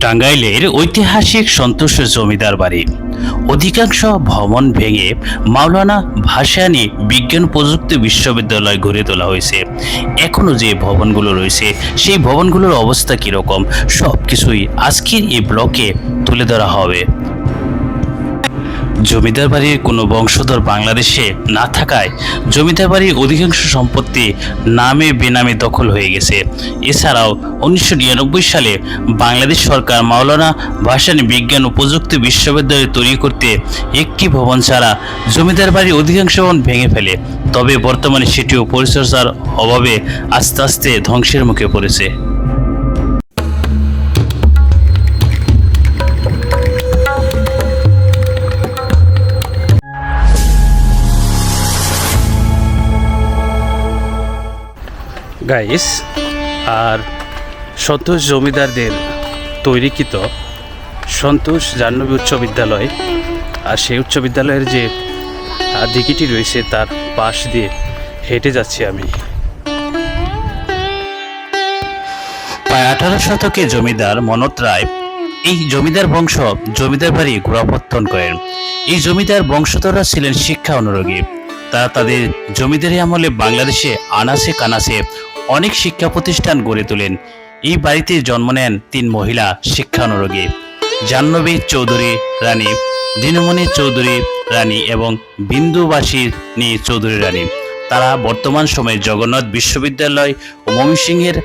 টাঙ্গাইলের ঐতিহাসিক সন্তোষ জমিদার বাড়ি। অধিকাংশ ভবন ভেঙে মাওলানা ভাসানি বিজ্ঞান প্রযুক্তি বিশ্ববিদ্যালয় গড়ে তোলা হয়েছে। এখনও যে ভবনগুলো রয়েছে, সেই ভবনগুলোর অবস্থা কীরকম? সব কিছুই আজকের এই ব্লকে তুলে ধরা হবে। জমিদার বাড়ির কোনো বংশধর বাংলাদেশে না থাকায় জমিদার বাড়ির অধিকাংশ সম্পত্তি নামে বেনামে দখল হয়ে গেছে। এছাড়াও উনিশশো নিরানব্বই সালে বাংলাদেশ সরকার মাওলানা ভাসানী বিজ্ঞান ও প্রযুক্তি বিশ্ববিদ্যালয় তৈরি করতে একটি ভবন ছাড়া জমিদার বাড়ির অধিকাংশ ভবন ভেঙে ফেলে। তবে বর্তমানে সেটিও পরিচর্যার অভাবে আস্তে আস্তে ধ্বংসের মুখে পড়েছে। গাইস, আর সন্তোষ জমিদারদের তৈরিকৃত সন্তোষ জাহ্নবী উচ্চ বিদ্যালয় আর সেই উচ্চ বিদ্যালয়ের যে দিঘিটি রয়েছে তার পাশ দিয়ে হেঁটে যাচ্ছি আমি। প্রায় আঠারো শতকে জমিদার মনত রায় এই জমিদার বংশ জমিদার বাড়ি গোড়াপত্তন করেন। এই জমিদার বংশধররা ছিলেন শিক্ষা অনুরাগী। তারা তাদের জমিদারি আমলে বাংলাদেশে আনাসে কানাসে অনেক শিক্ষা প্রতিষ্ঠান গড়ে তোলেন। এই বাড়িতে জন্ম নেন তিন মহিলা শিক্ষানুরাগী, জাহ্নবী চৌধুরী রানী, দিনমণি চৌধুরী রানী এবং বিন্দুবাসিনী চৌধুরী রানী। তারা বর্তমান সময়ে জগন্নাথ বিশ্ববিদ্যালয় ও ময়মনসিংহের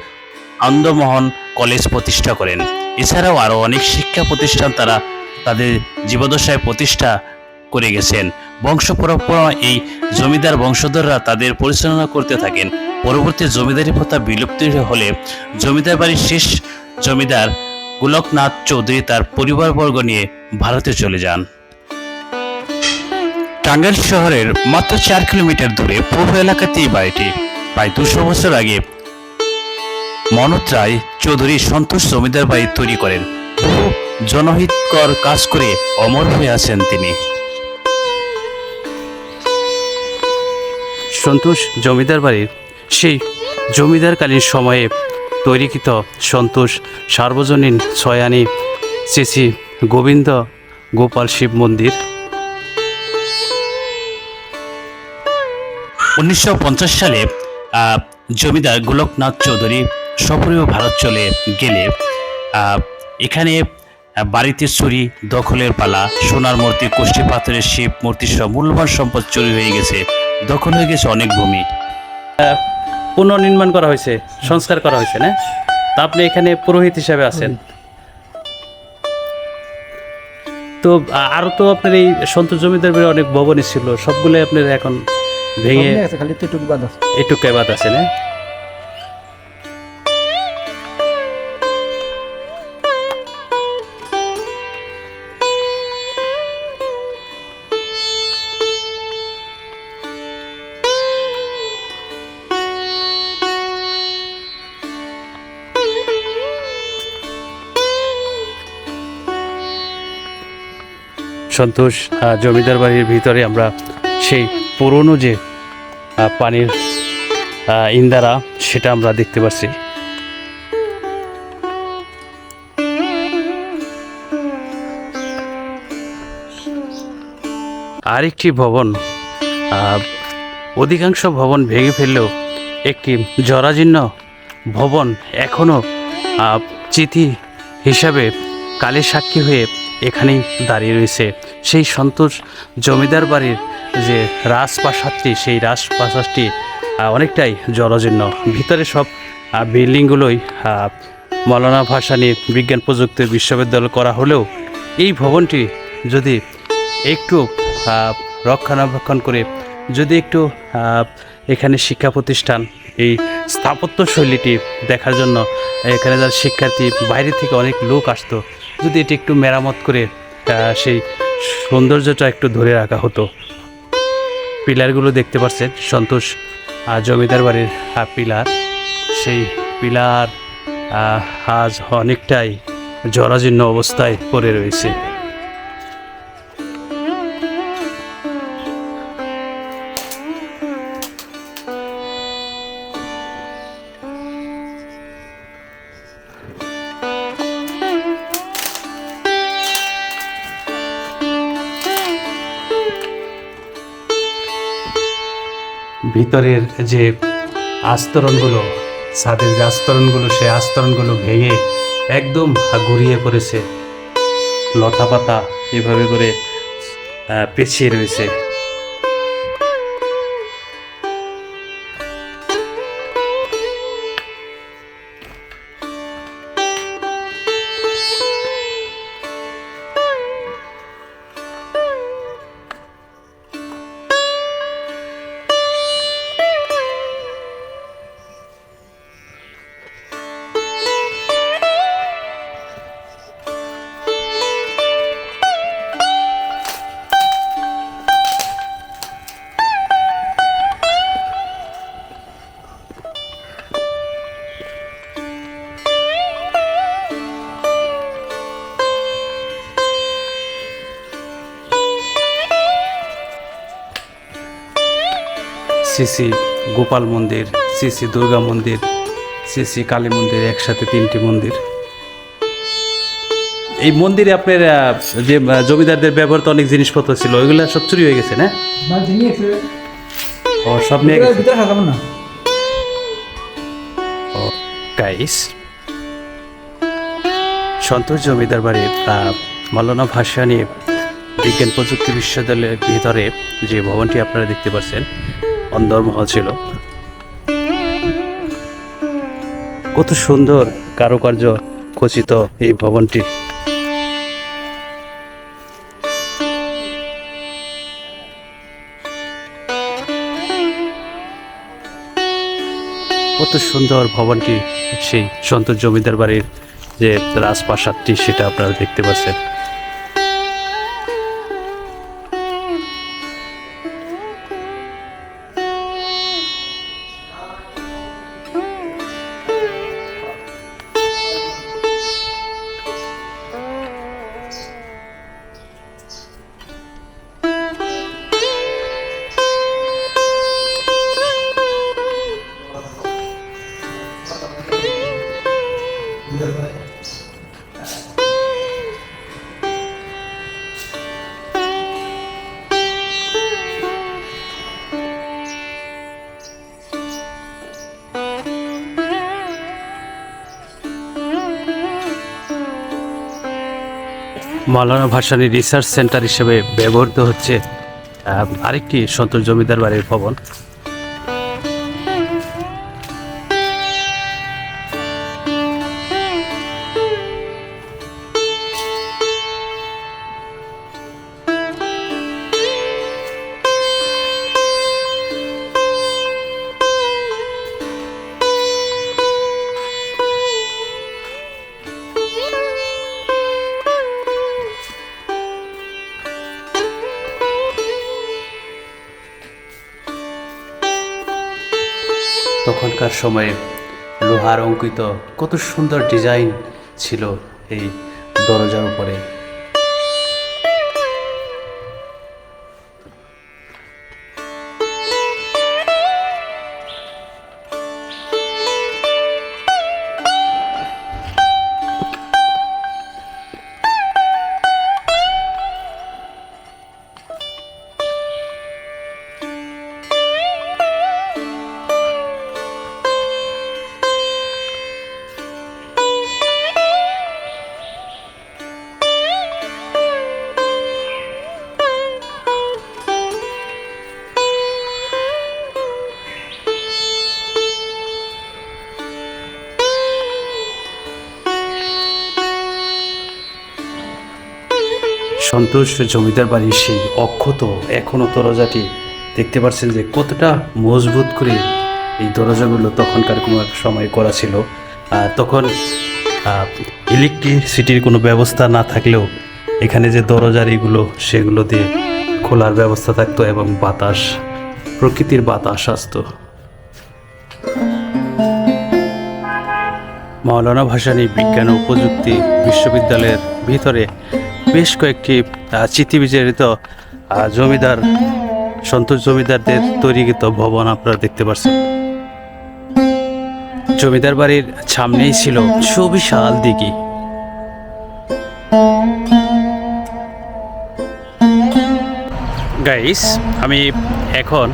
আন্দমোহন কলেজ প্রতিষ্ঠা করেন। এছাড়াও আরও অনেক শিক্ষা প্রতিষ্ঠান তারা তাদের জীবদশায় প্রতিষ্ঠা করে গেছেন। বংশ পরম্পরা এই জমিদার বংশধররা তাদের পরিচালনা করতে থাকেন। পরবর্তী জমিদারি প্রথা বিলুপ্ত হলে জমিদার বাড়ির শেষ জমিদার গোলকনাথ চৌধুরী তার পরিবারবর্গ নিয়ে ভারতে চলে যান। টাঙ্গাইল শহরের মাত্র চার কিলোমিটার দূরে পূর্ব এলাকাতে এই বাড়িটি। প্রায় দুশো বছর আগে মনত রায় চৌধুরী সন্তোষ জমিদার বাড়ি তৈরি করেন। জনহিতকর কাজ করে অমর হয়ে আছেন তিনি। সন্তোষ জমিদার বাড়ির সেই জমিদারকালীন সময়ে তৈরিকৃত সন্তোষ সার্বজনীন ছয়ানি শ্রী গোবিন্দ গোপাল শিব মন্দির। উনিশশো পঞ্চাশ সালে জমিদার গোলকনাথ চৌধুরী সপরিয় ভারত চলে গেলে এখানে বাড়িতে চুরি দখলের পালা, সোনার মূর্তি, কোষ্ঠী পাথরের শিব মূর্তি সহ মূল্যবান সম্পদ চুরি হয়ে গেছে। দখল হয়ে গেছে অনেক ভূমি। পুনর্নির্মাণ করা হয়েছে সংস্কার করা হয়েছে না? তা আপনি এখানে পুরোহিত হিসাবে আছেন। তো আরও তো আপনার এই সন্তোষ জমিদার অনেক ভবনই ছিল সবগুলো আপনার এখন ভেঙে খালি এটুকু বাদ আছে। একটু বাদ আছে না? সন্তোষ জমিদার বাড়ির ভিতরে আমরা সেই পুরনো যে পানির ইন্দারা, সেটা আমরা দেখতে পাচ্ছি আরেকটি ভবন অধিকাংশ ভবন ভেঙে ফেললেও একটি জরাজীর্ণ ভবন এখনও চিঠি হিসাবে কালের সাক্ষী হয়ে এখানেই দাঁড়িয়ে রয়েছে। সেই সন্তোষ জমিদার বাড়ির যে রাজপ্রাসাদটি, সেই রাজপ্রাসাদটি অনেকটাই জলজীর্ণ। ভিতরে সব বিল্ডিংগুলোই মৌলানা ভাসানী বিজ্ঞান প্রযুক্তি বিশ্ববিদ্যালয় করা হলেও এই ভবনটি যদি একটু রক্ষণাবেক্ষণ করে, যদি একটু এখানে শিক্ষা প্রতিষ্ঠান, এই স্থাপত্য শৈলীটি দেখার জন্য এখানে যারা শিক্ষার্থী বাইরে থেকে অনেক লোক আসতো যদি এটি একটু মেরামত করে সেই সৌন্দর্যটা একটু ধরে রাখা হতো। পিলারগুলো দেখতে পাচ্ছেন সন্তোষ জমিদার বাড়ির পিলার। সেই পিলার আজ অনেকটাই জরাজীর্ণ অবস্থায় পড়ে রয়েছে। ভিতরের যে আস্তরণগুলো, ছাদের যে আস্তরণগুলো, সে আস্তরণগুলো ভেঙে একদম ঘুরিয়ে পড়েছে। লতা পাতা এভাবে করে পেঁচিয়ে রয়েছে। শ্রী গোপাল মন্দির শ্রী শ্রী দুর্গা মন্দির শ্রী শ্রী কালী মন্দির একসাথে তিনটি মন্দির। এই মন্দিরে আপনার যে জমিদারদের ব্যবহৃত অনেক জিনিসপত্র ছিল ওইগুলো সব চুরি হয়ে গেছে না? ও সব নিয়ে গেছে? হারাম গাইস সন্তোষ জমিদার বাড়ির মাওলানা ভাসানী বিজ্ঞান প্রযুক্তি বিশ্ববিদ্যালয়ের ভিতরে যে ভবনটি আপনারা দেখতে পাচ্ছেন অন্দরমহল ছিল। কত সুন্দর কারুকার্য খচিত এই ভবনটি। কত সুন্দর ভবনটি, সেই সন্তোষ জমিদার বাড়ির যে রাজপ্রাসাদটি, সেটা আপনারা দেখতে পাচ্ছেন। মাওলানা ভাসানী রিসার্চ সেন্টার হিসেবে ব্যবহৃত হচ্ছে আরেকটি সন্তোষ জমিদার বাড়ির ভবন। তখনকার সময়ে লোহার অঙ্কিত কত সুন্দর ডিজাইন ছিল এই দরজার উপরে। সন্তোষ জমিদার বাড়ির সেই অক্ষত এখনও দরজাটি দেখতে পাচ্ছেন যে কতটা মজবুত করে এই দরজাগুলো তখনকার কোনো এক সময় করা ছিল। তখন ইলেকট্রিসিটির কোনো ব্যবস্থা না থাকলেও এখানে যে দরজার এগুলো, সেগুলো দিয়ে খোলার ব্যবস্থা থাকতো এবং বাতাস, প্রকৃতির বাতাস আসতো। মাওলানা ভাসানী বিজ্ঞান ও প্রযুক্তি বিশ্ববিদ্যালয়ের ভিতরে বেশ কয়েকটি আহ, চিঠিবিচারিত আহ, জমিদার সন্তোষ জমিদারদের তৈরিকৃত ভবন আপনারা দেখতে পাচ্ছেন জমিদার বাড়ির সামনেই ছিল সুবিশাল দিঘি। গাইস আমি এখন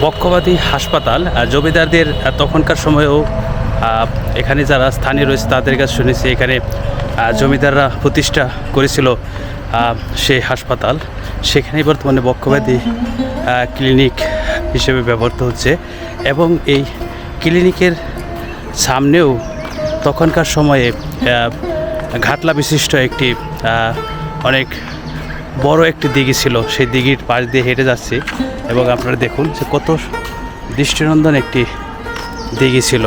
বক্ষবাদী হাসপাতাল জমিদারদের তখনকার সময়েও এখানে যারা স্থানীয় রয়েছে তাদের কাছে শুনেছি এখানে জমিদাররা প্রতিষ্ঠা করেছিল সেই হাসপাতাল। সেখানেই বর্তমানে বক্ষব্যাধি ক্লিনিক হিসেবে ব্যবহৃত হচ্ছে এবং এই ক্লিনিকের সামনেও তখনকার সময়ে ঘাটলা বিশিষ্ট একটি অনেক বড় একটি দিঘি ছিল। সেই দিঘির পাশ দিয়ে হেঁটে যাচ্ছি এবং আপনারা দেখুন যে কত দৃষ্টিনন্দন একটি দিঘি ছিল।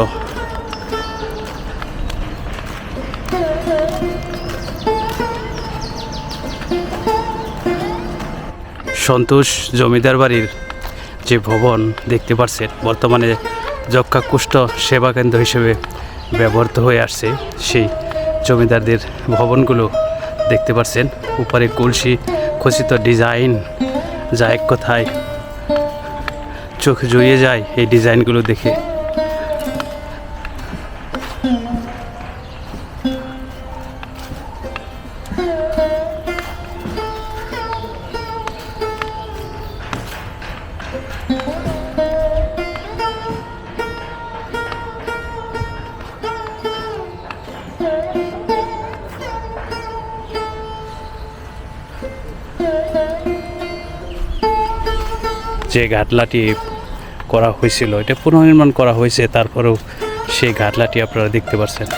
সন্তোষ জমিদার বাড়ির যে ভবন দেখতে পাচ্ছেন বর্তমানে যক্ষা কুষ্ঠ সেবা কেন্দ্র হিসেবে ব্যবহৃত হয়ে আসছে সেই জমিদারদের ভবনগুলো দেখতে পাচ্ছেন উপরে কলসি খচিত ডিজাইন, যা এক কথায় চোখ জড়িয়ে যায় এই ডিজাইনগুলো দেখে। যে ঘাটলাটি করা হয়েছিল, এটা পুনর্নির্মাণ করা হয়েছে, তারপরেও সেই ঘাটলাটি আপনারা দেখতে পাচ্ছেন